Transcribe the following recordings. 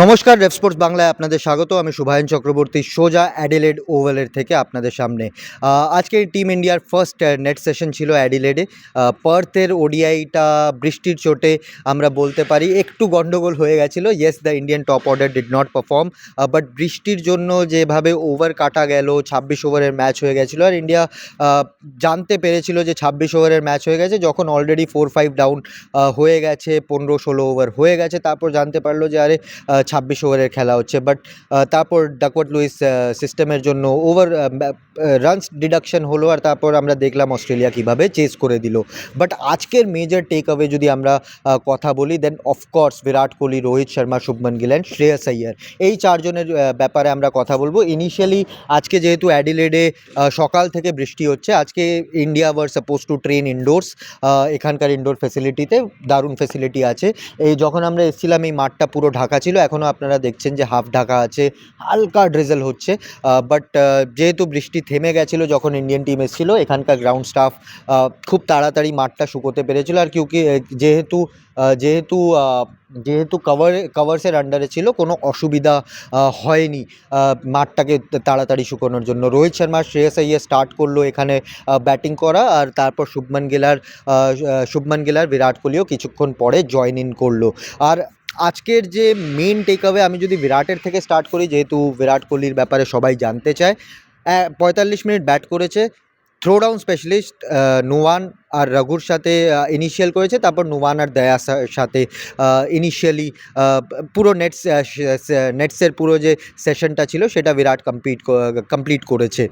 নমস্কার রেফ স্পোর্টস বাংলায় আপনাদের স্বাগত। আমি শুভায়ন চক্রবর্তী, সোজা অ্যাডিলেড ওভালের থেকে আপনাদের সামনে। আজকে টিম ইন্ডিয়ার ফার্স্ট নেট সেশন ছিল অ্যাডিলেডে। পার্থের ওডিআইটা বৃষ্টির চোটে আমরা বলতে পারি, একটু গণ্ডগোল হয়ে গেছিল। Yes the Indian top order did not perform but বৃষ্টির জন্য যেভাবে ওভার কাটা গেল, ছাব্বিশ ওভারের ম্যাচ হয়ে গেছিল। আর ইন্ডিয়া জানতে পেরেছিল যে ছাব্বিশ ওভারের ম্যাচ হয়ে গেছে, যখন অলরেডি ফোর ফাইভ ডাউন হয়ে গেছে, পনেরো ষোলো ওভার হয়ে গেছে। তারপর জানতে পারল যে, আরে ছাব্বিশ ওভারের খেলা হচ্ছে বাট তারপর ডাকওয়ার্ড লুইস সিস্টেমের জন্য ওভার রানস ডিডাকশন হলো আর তারপর আমরা দেখলাম অস্ট্রেলিয়া কীভাবে চেস করে দিল। বাট আজকের মেজর টেক অ্যাওয়ে যদি আমরা কথা বলি then of course Virat Kohli, Rohit Sharma, Shubman Gill and Shreyas Iyer. এই চারজনের ব্যাপারে আমরা কথা বলব। ইনিশিয়ালি আজকে যেহেতু অ্যাডিলেডে সকাল থেকে বৃষ্টি হচ্ছে, আজকে India were supposed to train indoors এখানকার ইনডোর ফেসিলিটিতে দারুণ ফেসিলিটি আছে। এই যখন আমরা এসেছিলাম, এই মাঠটা পুরো ঢাকা ছিল এখনও আপনারা দেখছেন যে হাফ ঢাকা আছে, হালকা ড্রেজেল হচ্ছে বাট যেহেতু বৃষ্টি থেমে গেছিল যখন ইন্ডিয়ান টিম এসেছিল, এখানকার গ্রাউন্ড স্টাফ খুব তাড়াতাড়ি মাঠটা শুকোতে পেরেছিল আর কিউকি যেহেতু যেহেতু যেহেতু কভার কভার্সের আন্ডারে ছিল, কোনো অসুবিধা হয়নি মাঠটাকে তাড়াতাড়ি শুকোনোর জন্য। রোহিত শর্মা শ্রেয়স আইয়ে স্টার্ট করল এখানে ব্যাটিং করা আর তারপর শুভমান গেলার শুভমান গেলার বিরাট কোহলিও কিছুক্ষণ পরে জয়েন ইন করল। আর আজকের যে মেন টেক আমি যদি বিরাটের থেকে স্টার্ট করি, যেহেতু বিরাট কোহলির ব্যাপারে সবাই জানতে চায় পঁয়তাল্লিশ মিনিট ব্যাট করেছে থ্রো ডাউন স্পেশালিস্ট নুয়ান আর রঘুর সাথে ইনিশিয়াল করেছে, তারপর নুয়ান আর দয়ার সা- সাথে ইনিশিয়ালি পুরো নেটস নেটসের পুরো যে সেশনটা ছিল, সেটা বিরাট কমপ্লিট কমপ্লিট করেছে।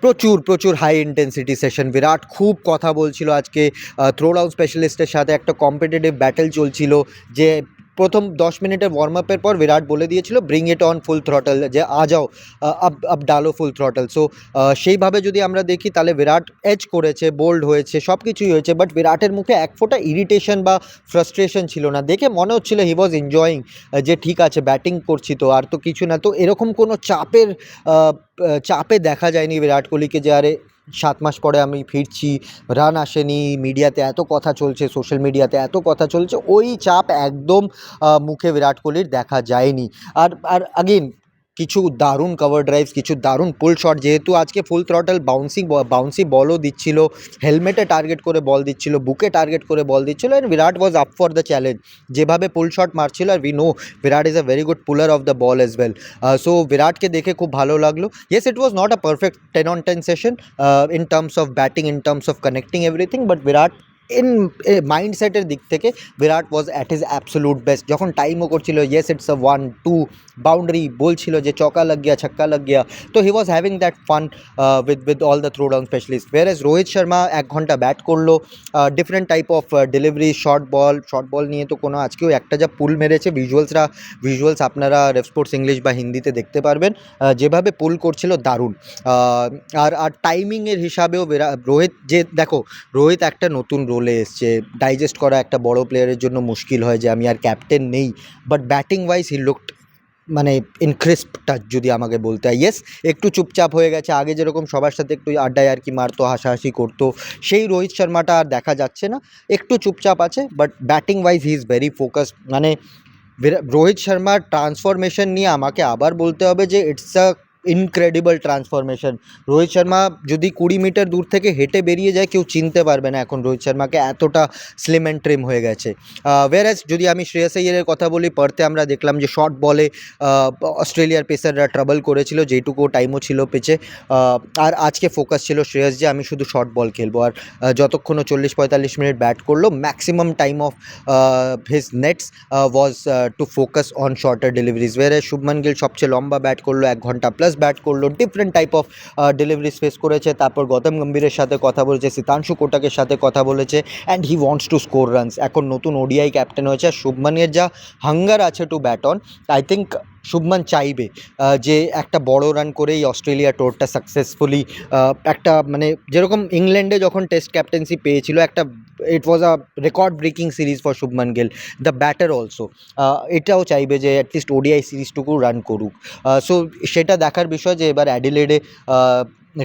প্রচুর প্রচুর হাই ইন্টেন্সিটি সেশন বিরাট খুব কথা বলছিল আজকে থ্রো ডাউন স্পেশালিস্টের সাথে একটা কম্পিটিটিভ ব্যাটেল চলছিল, যে প্রথম দশ মিনিটের ওয়ার্ম আপের পর বিরাট বলে দিয়েছিল bring it on full throttle যে আ যাও আপ আপ ডালো ফুল থ্রটল সো সেইভাবে যদি আমরা দেখি, তাহলে বিরাট এজ করেছে বোল্ড হয়েছে সব কিছুই হয়েছে বাট বিরাটের মুখে এক ফোঁটা ইরিটেশন বা ফ্রাস্ট্রেশন ছিল না। দেখে মনে হচ্ছিল হি ওয়াজ এনজয়িং যে ঠিক আছে ব্যাটিং করছি তো, আর তো কিছু না। তো এরকম কোনো চাপের চাপে দেখা যায়নি বিরাট কোহলিকে যে, আরে সাত মাস পরে আমি ফিরছি রান আসেনি মিডিয়াতে এত কথা চলছে সোশ্যাল মিডিয়াতে এত কথা চলছে, ওই চাপ একদম মুখে বিরাট কোহলির দেখা যায়নি। আর আর আগেন কিছু দারুণ কভার ড্রাইভস কিছু দারুণ পুল শট যেহেতু আজকে ফুল থ্রটল বাউন্সিং বাউন্সি বলও দিচ্ছিল হেলমেটে টার্গেট করে বল দিচ্ছিল বুকে টার্গেট করে বল দিচ্ছিল and Virat was up for the challenge যেভাবে পুল শট মারছিল আর we know Virat is a very good puller of the ball as well so বিরাটকে দেখে খুব ভালো লাগল। Yes it was not a perfect ten on ten session in terms of batting in terms of connecting everything but Virat in মাইন্ডসেটের দিক থেকে Virat was at his absolute best যখন টাইমও করছিল yes it's a one two boundary বলছিল যে চকা লাগ গিয়া, ছক্কা লাগ গিয়া। তো he was having that fun with with all the throw down specialist were as Rohit Sharma এক ঘণ্টা ব্যাট করল different type of delivery short ball short ball নিয়ে তো কোনো আজকেও একটা যা পুল মেরেছে ভিজুয়ালসরা ভিজুয়ালস আপনারা রেফ স্পোর্টস ইংলিশ বা হিন্দিতে দেখতে পারবেন যেভাবে পুল করছিল দারুণ। আর আর টাইমিংয়ের হিসাবেও রোহিত যে, দেখো রোহিত একটা নতুন রোলে এসছে। ডাইজেস্ট করা একটা বড় প্লেয়ারের জন্য মুশকিল হয় যে আমি আর ক্যাপ্টেন নেই। But batting wise he looked মানে ইন ক্রিস্প টাচ যদি আমাকে বলতে হয়। ইয়েস একটু চুপচাপ হয়ে গেছে। আগে যেরকম সবার সাথে একটু আড্ডায় আর কি মারতো, হাসাহাসি করতো, সেই রোহিত শর্মাটা আর দেখা যাচ্ছে না। একটু চুপচাপ আছে but batting wise he is very focused মানে রোহিত শর্মার ট্রান্সফরমেশন নিয়ে আমাকে আবার বলতে হবে যে it's a incredible transformation Rohit Sharma যদি কুড়ি মিটার দূর থেকে হেঁটে বেরিয়ে যায় কেউ চিনতে পারবে না এখন রোহিত শর্মাকে এতটা স্লিম অ্যান্ড ট্রিম হয়ে গেছে। ওয়ারাজ যদি আমি শ্রেয়াস আইয়ারের কথা বলি পার্থে আমরা দেখলাম যে শর্ট বলে অস্ট্রেলিয়ার পেসাররা ট্রাবল করেছিল যেটুকু টাইমও ছিল পিচে। আর আজকে ফোকাস ছিল শ্রেয়াস যে আমি শুধু শর্ট বল খেলব। আর আহ, যতক্ষণ চল্লিশ পঁয়তাল্লিশ মিনিট ব্যাট করল maximum time of his nets was to focus on shorter deliveries ওয়ারে Shubman Gill সবচেয়ে লম্বা ব্যাট করল এক ঘণ্টা প্লাস ব্যাট করল different type of deliveries face করেছে। তারপর গৌতম গম্ভীরের সাথে কথা বলেছে, সীতাংশু কোটাকের সাথে কথা বলেছে and he wants to score runs এখন নতুন ওডিআই ক্যাপ্টেন হয়েছে, আর শুভমানের যা হাঙ্গার আছে to bat on I think Shubman চাইবে যে একটা বড় রান করে এই অস্ট্রেলিয়া টোরটা সাকসেসফুলি একটা মানে যেরকম ইংল্যান্ডে যখন টেস্ট ক্যাপ্টেন্সি পেয়েছিল, একটা it was a record breaking series for Shubman Gill the batter also এটাও চাইবে যে অ্যাটলিস্ট ওডিআই সিরিজটুকু রান করুক সো সেটা দেখার বিষয় যে এবার অ্যাডিলেডে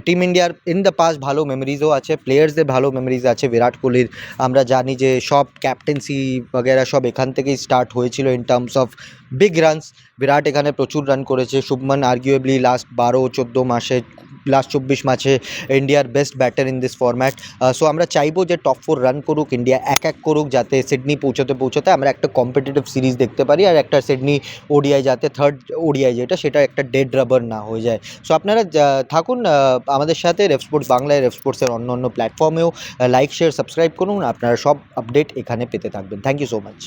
টিম ইন্ডিয়ার ইন দ্য পাস্ট ভালো মেমোরিজও আছে প্লেয়ার্সদের ভালো মেমোরিজ আছে। বিরাট কোহলির আমরা জানি যে সব ক্যাপ্টেন্সি বগেরা সব এখান থেকেই স্টার্ট হয়েছিল in terms of big runs Virat এখানে প্রচুর রান করেছে। শুভমান আর্গিউয়েবলি লাস্ট বারো, চোদ্দ মাসে লাস্ট চব্বিশ মাসে ইন্ডিয়ার best batter in this format so আমরা চাইব যে টপ ফোর রান করুক ইন্ডিয়া এক এক করুক, যাতে সিডনি পৌঁছতে পৌঁছতে আমরা একটা কম্পিটিটিভ সিরিজ দেখতে পারি, আর একটা সিডনি ওডিআই যাতে থার্ড ওডিআই যেটা, সেটা একটা ডেড রাবার না হয়ে যায়। সো আপনারা থাকুন আমাদের সাথে রেফ স্পোর্টস বাংলায় রেফ স্পোর্টসের অন্য অন্য প্ল্যাটফর্মেও লাইক শেয়ার সাবস্ক্রাইব করুন। আপনারা সব আপডেট এখানে পেতে থাকবেন। Thank you so much